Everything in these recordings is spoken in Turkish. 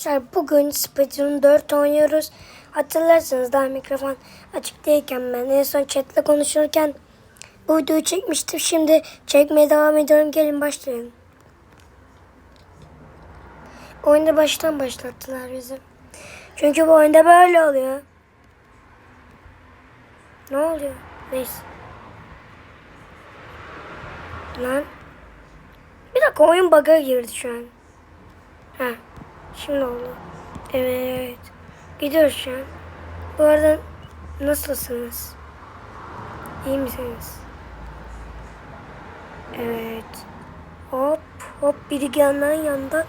Arkadaşlar bugün Splatoon 4 oynuyoruz. Hatırlarsınız daha mikrofon açık değilken ben en son chatle konuşurken bu videoyu çekmiştim. Şimdi çekmeye devam ediyorum. Gelin başlayalım. Oyunda baştan başlattılar bizi. Çünkü bu oyunda böyle oluyor. Ne oluyor? Neyse. Lan. Bir dakika oyun bug'a girdi şu an. Ha. Şimdi oldu. Evet. Gidiyoruz şu an. Bu arada nasılsınız? İyi misiniz? Evet. Hop hop biri yandan yandan.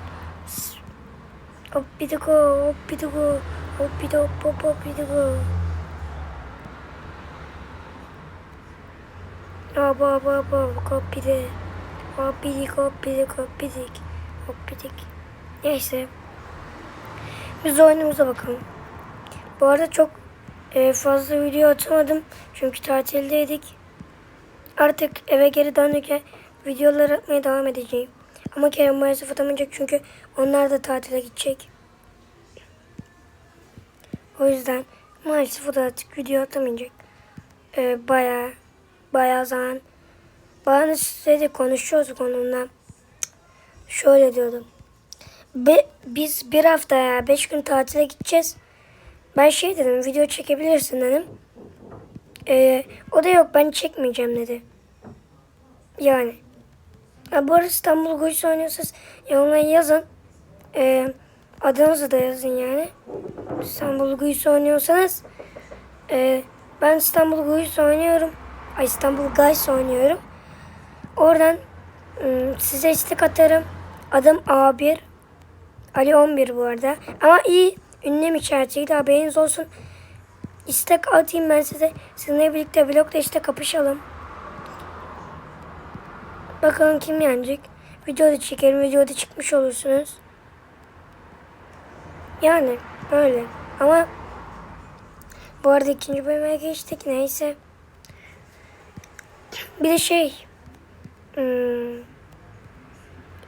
Hop bir de go hop bir de go. Hop bir de hop hop hop bir de go. Hop hop hop hop hop bir de. Hop bir de hop bir hop bir. Hop bir. Neyse. Biz oyunumuza bakalım. Bu arada çok e, fazla video atamadım. Çünkü tatildeydik. Artık eve geri döndükçe videolar atmaya devam edeceğim. Ama Kerem maalesef atamayacak çünkü onlar da tatile gidecek. O yüzden maalesef o da artık video atamayacak. E, bayağı bayağı zaman. Bana size de konuşuyoruz onunla. Şöyle diyordum. Be, biz bir hafta ya beş gün tatile gideceğiz. Ben şey dedim video çekebilirsin dedim. Ee, o da yok ben çekmeyeceğim dedi. Yani. Ha, bu arada İstanbul Guys oynuyorsanız yorumlara yazın. Ee, adınızı da yazın yani. İstanbul Guys oynuyorsanız. ee, ben İstanbul Guys oynuyorum. Ay İstanbul Guys oynuyorum. Oradan ım, size istek atarım. Adım A1. Ali 11 bu arada. Ama iyi ünlem işaretiydi haberiniz olsun. İstek atayım ben size. Sizinle birlikte vlogda işte kapışalım. Bakalım kim yenecek. Videoda çekerim. Videoda çıkmış olursunuz. Yani öyle. Ama bu arada ikinci bölüme geçtik. Neyse. Bir de şey. Hmm,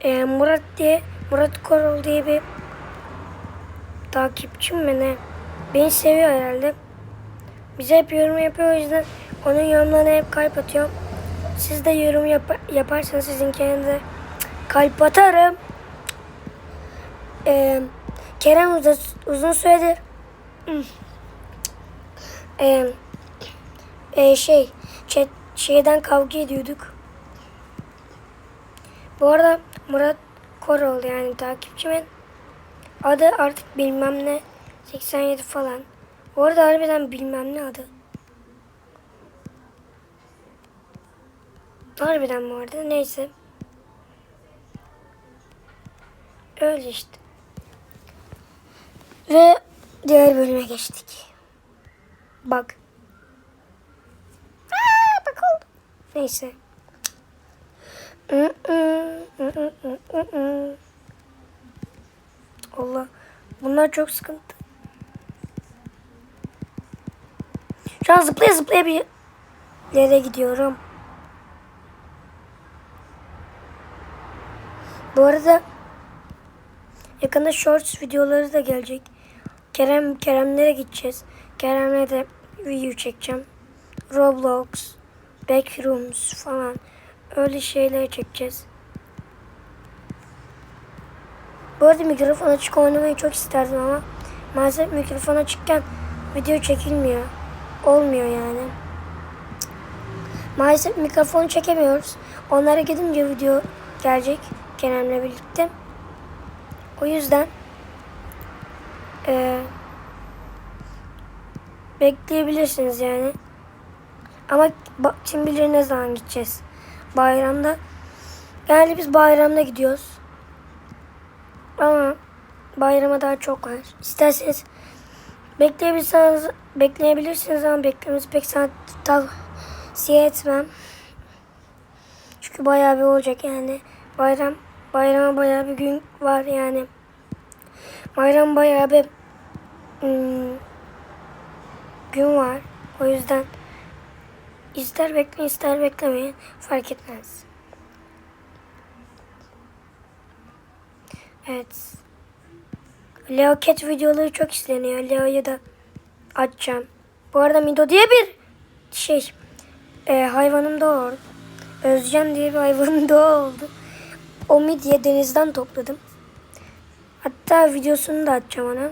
e, Murat diye Murat Korol diye bir takipçim mi ne? Beni seviyor herhalde. Bize hep yorum yapıyor o yüzden onun yorumlarına hep kalp atıyorum. Siz de yorum yap yaparsanız sizin kendinize kalp atarım. Ee, Kerem uzun, uzun süredir ee, e, şey şeyden kavga ediyorduk. Bu arada Murat Korol yani takipçimin adı artık bilmem ne 87 falan. Bu arada harbiden bilmem ne adı. Harbiden bu arada neyse. Öyle işte. Ve diğer bölüme geçtik. Bak. Aa, bak oldu. Neyse. Allah. Bunlar çok sıkıntı. Şu an zıplaya zıplaya bir yere gidiyorum. Bu arada yakında shorts videoları da gelecek. Kerem Keremlere gideceğiz. Kerem'le de video çekeceğim. Roblox, Backrooms falan öyle şeyler çekeceğiz. Bu arada mikrofon açık oynamayı çok isterdim ama maalesef mikrofon açıkken video çekilmiyor. Olmuyor yani. Maalesef mikrofonu çekemiyoruz. Onlara gidince video gelecek Kerem'le birlikte. O yüzden eee bekleyebilirsiniz yani. Ama kim bilir ne zaman gideceğiz. Bayramda. Yani biz bayramda gidiyoruz. Ama bayrama daha çok var. İsterseniz bekleyebilirsiniz, bekleyebilirsiniz ama beklemenizi pek tavsiye etmem. Çünkü bayağı bir olacak yani. Bayram bayrama bayağı bir gün var yani. Bayram bayağı bir hmm, gün var. O yüzden ister bekleyin ister beklemeyin fark etmez. Evet. Leo Cat videoları çok izleniyor. Leo'yu da açacağım. Bu arada Mido diye bir şey e, hayvanım da oldu. Özcan diye bir hayvanım da oldu. O midye denizden topladım. Hatta videosunu da atacağım ona.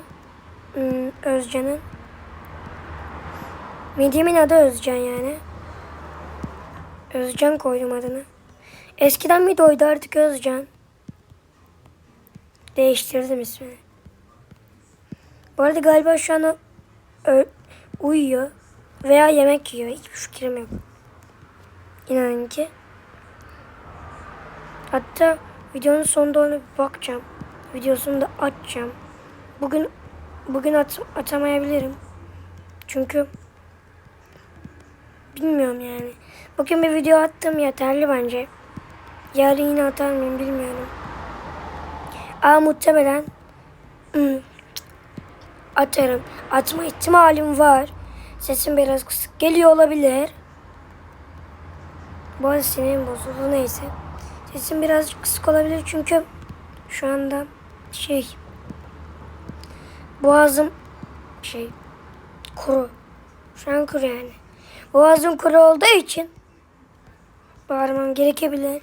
Hmm, Özcan'ın. Midyemin adı Özcan yani. Özcan koydum adını. Eskiden Mido'ydu artık Özcan. Değiştirdim ismini. Bu arada galiba şu an uyuyor veya yemek yiyor. Hiçbir fikrim yok. İnanın ki. Hatta videonun sonunda ona bir bakacağım. Videosunu da açacağım. Bugün bugün at, atamayabilirim. Çünkü bilmiyorum yani. Bugün bir video attım yeterli bence. Yarın yine atar mıyım bilmiyorum. Aa muhtemelen hmm, atarım. Atma ihtimalim var. Sesim biraz kısık geliyor olabilir. Bu arada sinirim bozuldu neyse. Sesim biraz kısık olabilir çünkü şu anda şey boğazım şey kuru. Şu an kuru yani. Boğazım kuru olduğu için bağırmam gerekebilir.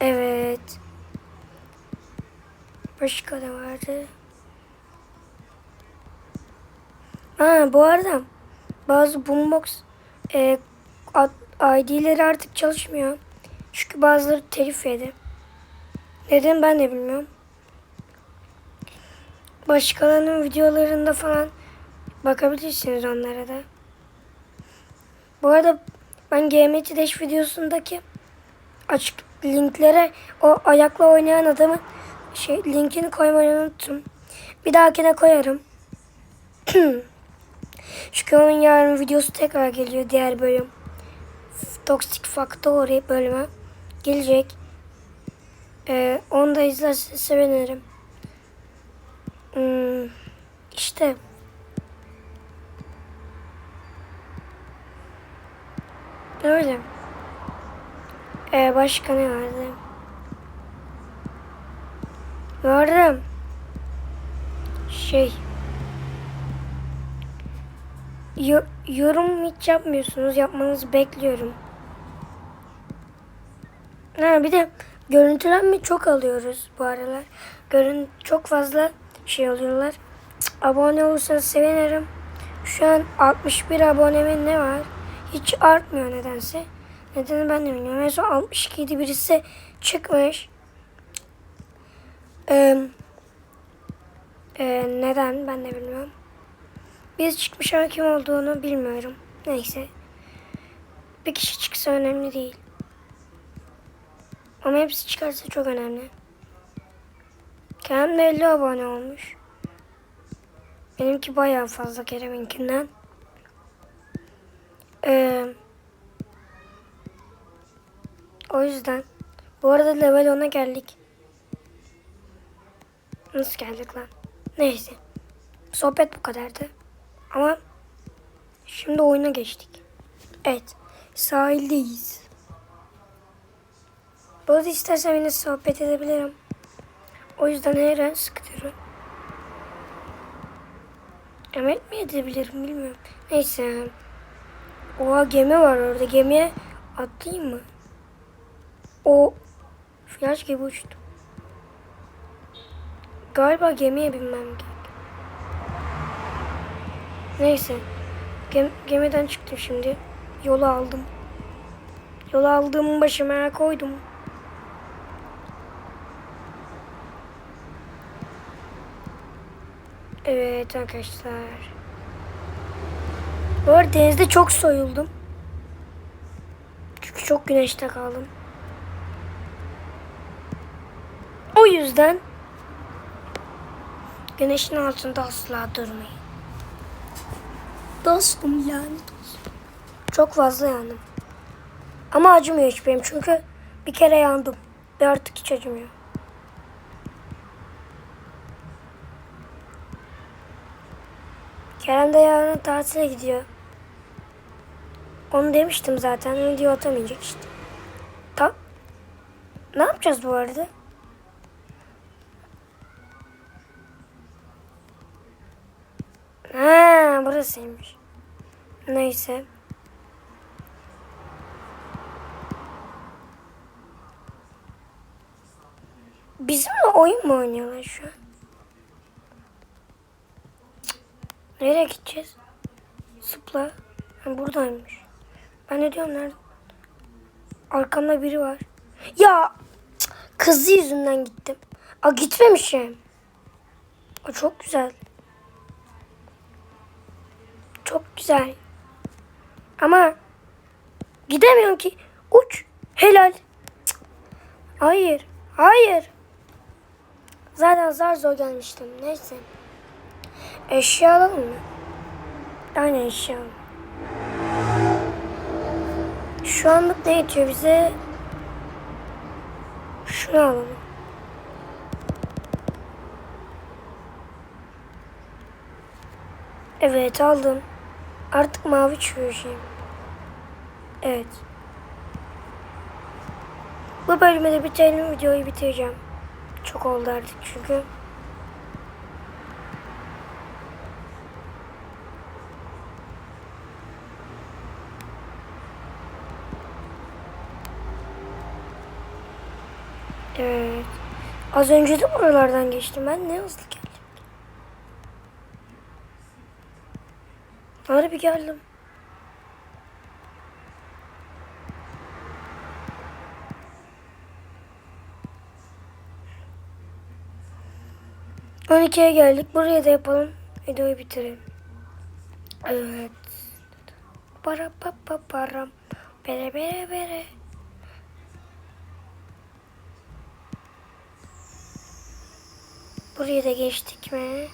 evet. Başka da vardı. Ha bu arada bazı boombox e, ID'leri artık çalışmıyor. Çünkü bazıları telif yedi. Neden ben de bilmiyorum. Başkalarının videolarında falan bakabilirsiniz onlara da. Bu arada ben GMT Dash videosundaki açık linklere o ayakla oynayan adamın şey linkini koymayı unuttum. Bir dahakine koyarım. Çünkü onun yarın videosu tekrar geliyor diğer bölüm. Toxic Factory bölümü gelecek. Ee, onu da izlerseniz sevinirim. İşte. Öyle. Ee, başka ne vardı? Vardı. Şey. Yo- yorum hiç yapmıyorsunuz. Yapmanızı bekliyorum. Ha, bir de görüntülenme çok alıyoruz bu aralar. Görün çok fazla şey alıyorlar. Abone olursanız sevinirim. Şu an 61 abonemin ne var? Hiç artmıyor nedense. Nedeni ben de bilmiyorum. En son 62 idi birisi çıkmış. Ee, e, neden ben de bilmiyorum. Biz çıkmış ama kim olduğunu bilmiyorum. Neyse. Bir kişi çıksa önemli değil. Ama hepsi çıkarsa çok önemli. Kerem de 50 abone olmuş. Benimki bayağı fazla Kerem'inkinden. Ee, o yüzden. Bu arada level 10'a geldik. Nasıl geldik lan? Neyse. Sohbet bu kadardı. Ama şimdi oyuna geçtik. Evet. Sahildeyiz. Bu arada istersen yine sohbet edebilirim. O yüzden her an sıkı durun. Emek mi edebilirim bilmiyorum. Neyse. Oha gemi var orada. Gemiye atlayayım mı? O flash gibi uçtu. Galiba gemiye binmem gerek. Neyse. Gem- gemiden çıktım şimdi. Yolu aldım. Yolu aldığım başıma koydum. Evet arkadaşlar. Bu arada denizde çok soyuldum. Çünkü çok güneşte kaldım. O yüzden güneşin altında asla durmayın. Dostum yani dostum. Çok fazla yandım. Ama acımıyor hiç benim çünkü bir kere yandım. Ve artık hiç acımıyor. Kerem de yarın tatile gidiyor. Onu demiştim zaten. Video atamayacak işte. Ne yapacağız bu arada? Ha, burasıymış. Neyse. Bizimle oyun mu oynuyorlar şu an? Cık. Nereye gideceğiz? Zıpla. Ha, buradaymış. Ben ne diyorum nerede? Arkamda biri var. Ya kızı yüzünden gittim. Aa gitmemişim. Aa, çok güzel. Çok güzel. Ama gidemiyorum ki. Uç. Helal. Cık. Hayır. Hayır. Zaten zar zor gelmiştim. Neyse. Eşya alalım mı? Aynen eşya. Şu anlık ne yetiyor bize? Şunu alalım. Evet aldım. Artık mavi şey. Evet. Bu bölümü de bitirelim. Videoyu bitireceğim. Çok oldu artık çünkü. Evet. Az önce de buralardan geçtim. Ben ne hızlı geldim. Harbi geldim. On ikiye geldik. Buraya da yapalım. Videoyu bitirelim. Evet. Para pa pa param. Bere bere bere. Buraya da geçtik mi?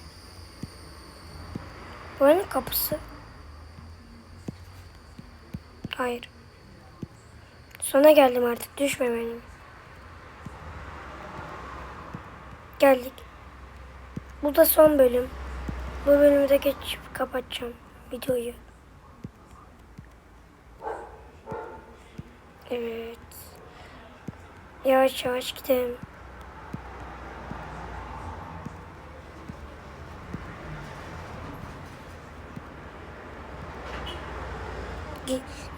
Buranın kapısı. Hayır. Sona geldim artık. Düşmemeliyim. Geldik. Bu da son bölüm. Bu bölümü de geçip kapatacağım videoyu. Evet. Yavaş yavaş gidelim.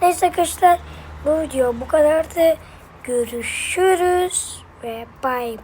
Neyse arkadaşlar bu video bu kadardı. Görüşürüz ve bay